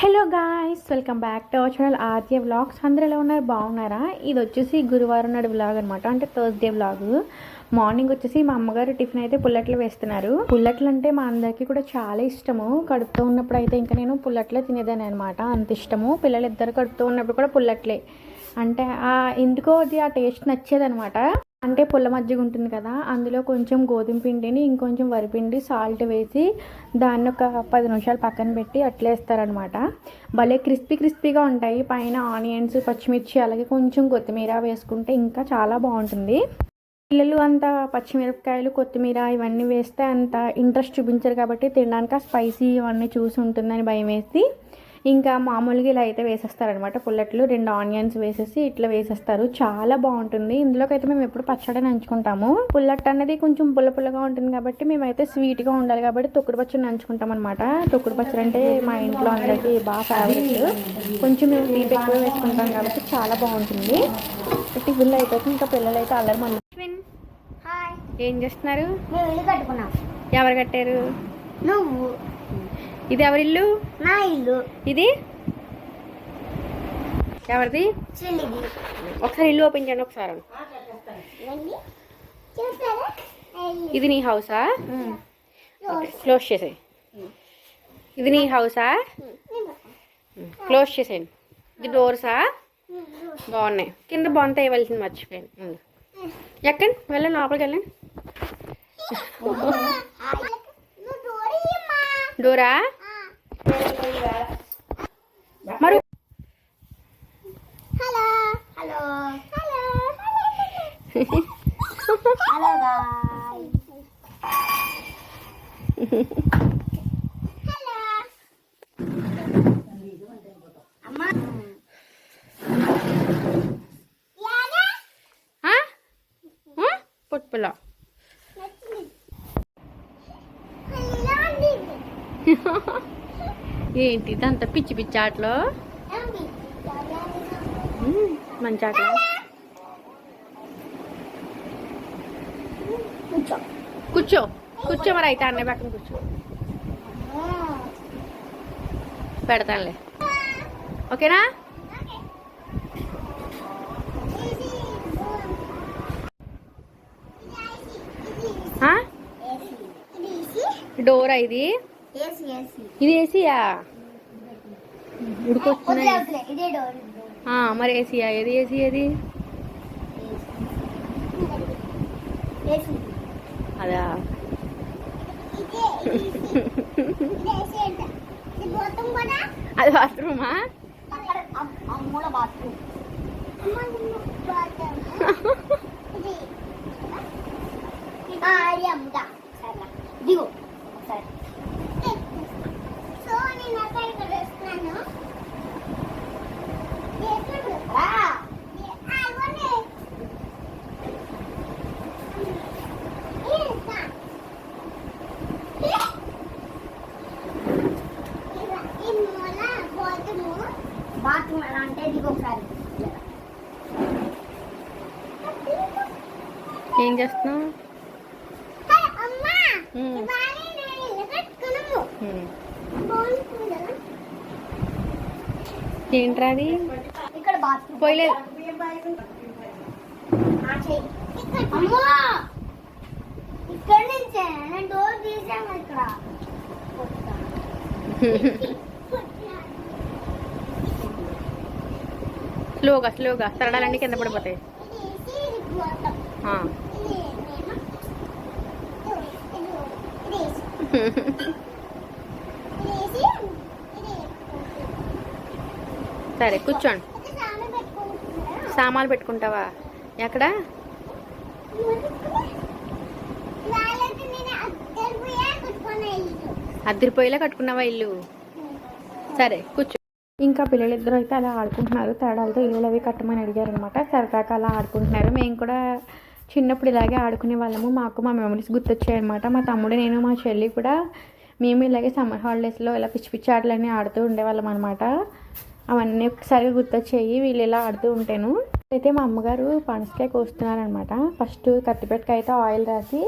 Hello guys welcome back to our channel. RJ vlogs. అందరూ ఎలా ఉన్నారు? బాగున్నారా? ఇది వచ్చేసి గురువారం నాడు వ్లాగ్ అనమాట అంటే థర్స్డే వ్లాగ్. మార్నింగ్ వచ్చేసి మా అమ్మగారు టిఫిన్ అయితే పుల్లట్లు వేస్తున్నారు. పుల్లట్లు అంటే మా అందరికీ కూడా చాలా ఇష్టము. కడుపుతో ఉన్నప్పుడు అయితే ఇంకా నేను పుల్లట్లే తినేదాన్ని అనమాట అంత ఇష్టము. పిల్లలు ఇద్దరు కడుపుతో ఉన్నప్పుడు కూడా పుల్లట్లే. అంటే ఆ ఎందుకో అది ఆ టేస్ట్ నచ్చేదనమాట అంటే పుల్ల మజ్జిగ ఉంటుంది కదా అందులో కొంచెం గోధుమ పిండిని ఇంకొంచెం వరిపిండి సాల్ట్ వేసి దాన్ని ఒక పది నిమిషాలు పక్కన పెట్టి అట్లేస్తారనమాట భలే క్రిస్పీ క్రిస్పీగా ఉంటాయి. పైన ఆనియన్స్ పచ్చిమిర్చి అలాగే కొంచెం కొత్తిమీర వేసుకుంటే ఇంకా చాలా బాగుంటుంది. పిల్లలు అంత పచ్చిమిరపకాయలు కొత్తిమీర ఇవన్నీ వేస్తే అంత ఇంట్రెస్ట్ చూపించరు కాబట్టి తినడానికి ఆ స్పైసీ ఇవన్నీ చూసి ఉంటుందని భయం వేసి ఇంకా మామూలుగా ఇలా అయితే వేసేస్తారనమాట పుల్లట్లు రెండు ఆనియన్స్ వేసేసి ఇట్లా వేసేస్తారు. చాలా బాగుంటుంది. ఇందులోకి అయితే మేము ఎప్పుడు పచ్చడి నంచుకుంటాము. పుల్లట్ అనేది కొంచెం పుల్ల పుల్లగా ఉంటుంది కాబట్టి మేమైతే స్వీట్గా ఉండాలి కాబట్టి తొక్కుడు పచ్చడి నంచుకుంటాం అనమాట తొక్కుడు పచ్చడి అంటే మా ఇంట్లో అందరికీ బాగా ఫేవరెట్ కొంచెం మేము తీపి ఎక్కువ వేసుకుంటాం కాబట్టి చాలా బాగుంటుంది. టిఫిన్లో అయిపోతే ఇంకా పిల్లలు అయితే అల్లరి మళ్ళీ హాయ్. ఏం చేస్తున్నారు? ఎవరు కట్టారు? నువ్వు. ఇది ఎవరి ఇల్లు నా ఇల్లు ఇది ఎవరిది ఒకసారి ఇల్లు ఓపెన్ చేయండి ఒకసారి ఇది నీ హౌసా క్లోజ్ చేసేయి ఇది నీ హౌసా క్లోజ్ చేసేయండి ఇది డోర్సా బాగున్నాయి కింద బాగుంటాయి ఇవ్వాల్సింది మర్చిపోయాను. ఎక్కండి వెళ్ళండి లోపలికి వెళ్ళండి డోరా మరి హలో హలో హలో హలో? పుట్టుపుల్ల ఏంటి ఇదంతా పిచ్చి పిచ్చి ఆటలో? మంచి ఆటలు? కూర్చో. కూర్చో మరి అయితే అన్నయ్య పక్కన కూర్చో. పెడతానులే. ఓకేనా? డోరా ఇది? ఇది ఏసీయా? ఉడికొస్తున్నాయి మరి ఏసీయా? ఏది ఏసీ ఏది? ఏసీ. అదా అది బాత్రూమా బాత్రూమ్ ఇది ఆ, అది అమ్ముతా సరే దిగు సరే సో నేను అక్కడ ఇక్కడ వేస్తున్నాను రా బాత్రూమ్ ఎలా అంటే దిగు ఒకసారి ఏం చేస్తున్నావు అమ్మా ఉమ్. ఇవాళ నేను ఇల్లు కట్టుకున్నాము ఉమ్. బాగుంటుంది కదా ఏంట్రా అది? పోయలేదు. ఆ చెయ్యి. అమ్మా! ఇక్కడ నుంచే నేను డోర్ తీసాను ఇక్కడ. స్లోగా స్లోగా తరడాలన్నీ కింద పడిపోతాయి ఇది వేసి ఇది మొత్తం ఆ. ఇది నేను ఇది ఇది వేసి ఇది వేసి ఇది సరే కూర్చోండి. సామాన్లు పెట్టుకుంటావా? ఎక్కడ? అద్దరిపోయేలా కట్టుకున్నావా ఇల్లు? సరే కూర్చో. ఇంకా పిల్లలిద్దరూ అయితే అలా ఆడుకుంటున్నారు. తేడాలతో ఇల్లు అవి కట్టమని అడిగారు అనమాట సరదాగా అలా ఆడుకుంటున్నారు. మేము కూడా చిన్నప్పుడు ఇలాగే ఆడుకునే వాళ్ళము. మాకు మా మెమరీస్ గుర్తొచ్చాయన్నమాట మా తమ్ముడు నేను మా చెల్లి కూడా మేము ఇలాగే సమ్మర్ హాలిడేస్లో ఇలా పిచ్చి పిచ్చి ఆటలన్నీ ఆడుతూ ఉండేవాళ్ళం అనమాట అవన్నీ ఒకసారి గుర్తొచ్చాయి. వీళ్ళు ఇలా ఆడుతూ ఉంటాను. అయితే మా అమ్మగారు పనసకాయ కోస్తున్నారనమాట ఫస్ట్ కత్తిపెట్టకి అయితే ఆయిల్ రాసి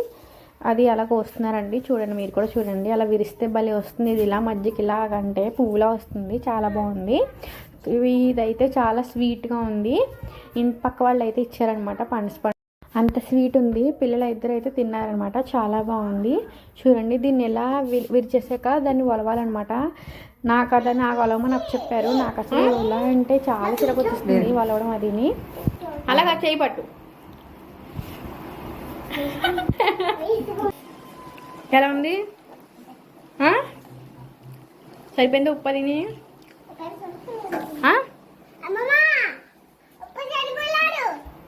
అది అలా కోస్తున్నారండి. చూడండి మీరు కూడా చూడండి. అలా విరిస్తే భలే వస్తుంది. ఇది ఇలా మధ్యకి ఇలా అంటే పువ్వులా వస్తుంది. చాలా బాగుంది. ఇదైతే చాలా స్వీట్గా ఉంది. ఇంటి పక్క వాళ్ళు అయితే ఇచ్చారనమాట పనస పండు. అంత స్వీట్ ఉంది. పిల్లలు ఇద్దరు అయితే తిన్నారనమాట. చాలా బాగుంది. చూడండి దీన్ని ఎలా వి- విరిచేసాక దాన్ని వలవాలన్నమాట నాకు అదే నాకు వలవమని నాకు చెప్పారు. నాకు అసలు ఎలా అంటే చాలా చిరకొచ్చేస్తుంది వలవడం అదిని. అలాగా చేయి పట్టు. ఎలా ఉంది? సరిపోయింది ఉప్పు తిని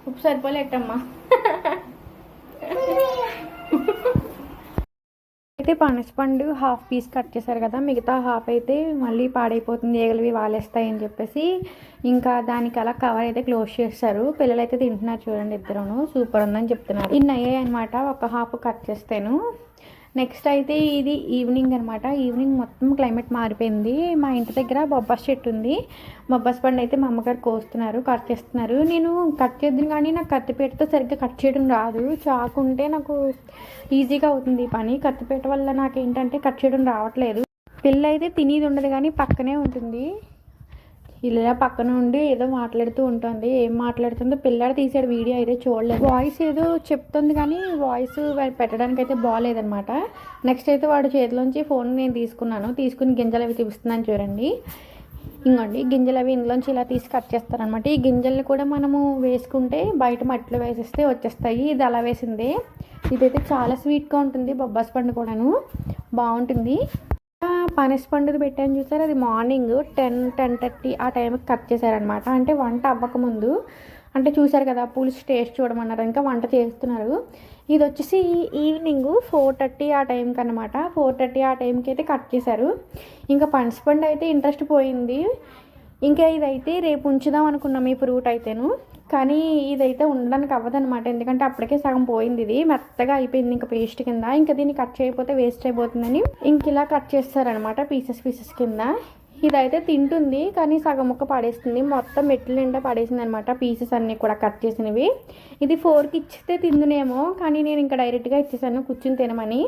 ఉప్పు సరిపోలేటమ్మా అయితే పనసపండు హాఫ్ పీస్ కట్ చేశారు కదా మిగతా హాఫ్ అయితే మళ్ళీ పాడైపోతుంది ఏగలవి వాలేస్తాయి అని చెప్పేసి ఇంకా దానికి అలా కవర్ అయితే క్లోజ్ చేస్తారు పిల్లలు అయితే తింటున్నారు చూడండి ఇద్దరును. సూపర్ ఉందని చెప్తున్నారు. ఇన్ని అయ్యాయి అనమాట ఒక హాఫ్ కట్ చేస్తాను. నెక్స్ట్ అయితే ఇది ఈవినింగ్ అనమాట ఈవినింగ్ మొత్తం క్లైమేట్ మారిపోయింది. మా ఇంటి దగ్గర బొబ్బాస్ చెట్టు ఉంది. బొబ్బాస్ పండు అయితే మా అమ్మగారు కోస్తున్నారు కట్ చేస్తున్నారు. నేను కట్ చేద్దాం కానీ నాకు కత్తిపీటతో సరిగ్గా కట్ చేయడం రాదు. చాకు ఉంటే నాకు ఈజీగా అవుతుంది పని. కత్తిపీట వల్ల నాకు ఏంటంటే కట్ చేయడం రావట్లేదు. పిల్ల అయితే తినేది ఉండదు కానీ పక్కనే ఉంటుంది. ఇలా పక్కన ఉండి ఏదో మాట్లాడుతూ ఉంటుంది. ఏం మాట్లాడుతుందో పిల్లాడు తీసాడు వీడియో అయితే చూడలేదు. వాయిస్ ఏదో చెప్తుంది కానీ వాయిస్ పెట్టడానికి అయితే బాగాలేదనమాట నెక్స్ట్ అయితే వాడు చేతిలోంచి ఫోన్ నేను తీసుకున్నాను. తీసుకుని గింజలు అవి చూపిస్తున్నాను చూడండి. ఇంకోండి గింజలు అవి ఇందులోంచి ఇలా తీసి కట్ చేస్తారనమాట ఈ గింజల్ని కూడా మనము వేసుకుంటే బయట మట్టిలో వేసేస్తే వచ్చేస్తాయి. ఇది అలా వేసింది. ఇదైతే చాలా స్వీట్గా ఉంటుంది బొబ్బాస్ పండు కూడాను. బాగుంటుంది. పనస పండుగ పెట్టాను చూసారు? అది మార్నింగ్ టెన్ టెన్ థర్టీ ఆ టైంకి కట్ చేశారనమాట అంటే వంట అవ్వకముందు అంటే చూశారు కదా పులుసు టేస్ట్ చూడమన్నారు. ఇంకా వంట చేస్తున్నారు. ఇది వచ్చేసి ఈవినింగ్ ఫోర్ థర్టీ ఆ టైంకి అనమాట ఫోర్ థర్టీ ఆ టైంకి అయితే కట్ చేశారు. ఇంకా పనస పండు అయితే ఇంట్రెస్ట్ పోయింది. ఇంకా ఇదైతే రేపు ఉంచుదాం అనుకున్నాం ఈ ఫ్రూట్ అయితేను కానీ ఇదైతే ఉండడానికి అవ్వదనమాట ఎందుకంటే అప్పటికే సగం పోయింది ఇది. మెత్తగా అయిపోయింది ఇంకా పేస్ట్ కింద. ఇంకా దీన్ని కట్ చేయకపోతే వేస్ట్ అయిపోతుందని ఇంక ఇలా కట్ చేస్తారనమాట పీసెస్ పీసెస్ కింద. ఇదైతే తింటుంది కానీ సగం ముక్క పడేస్తుంది. మొత్తం మెట్ల నిండా పడేసింది అనమాట పీసెస్ అన్నీ కూడా కట్ చేసినవి. ఇది ఫోర్కి ఇచ్చితే తిందునేమో కానీ నేను ఇంకా డైరెక్ట్గా ఇచ్చేసాను కూర్చుని తినమని.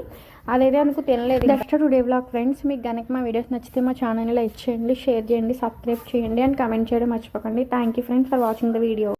అదైతే అనుకు తినలేదు. నెక్స్ట్ టుడే బ్లాగ్ ఫ్రెండ్స్ మీకు కనుక మా వీడియోస్ నచ్చితే మా ఛానల్ లైక్ చేయండి షేర్ చేయండి సబ్స్క్రైబ్ చేయండి అండ్ కమెంట్ చేయడం మర్చిపోకండి. Thank you friends for watching the video.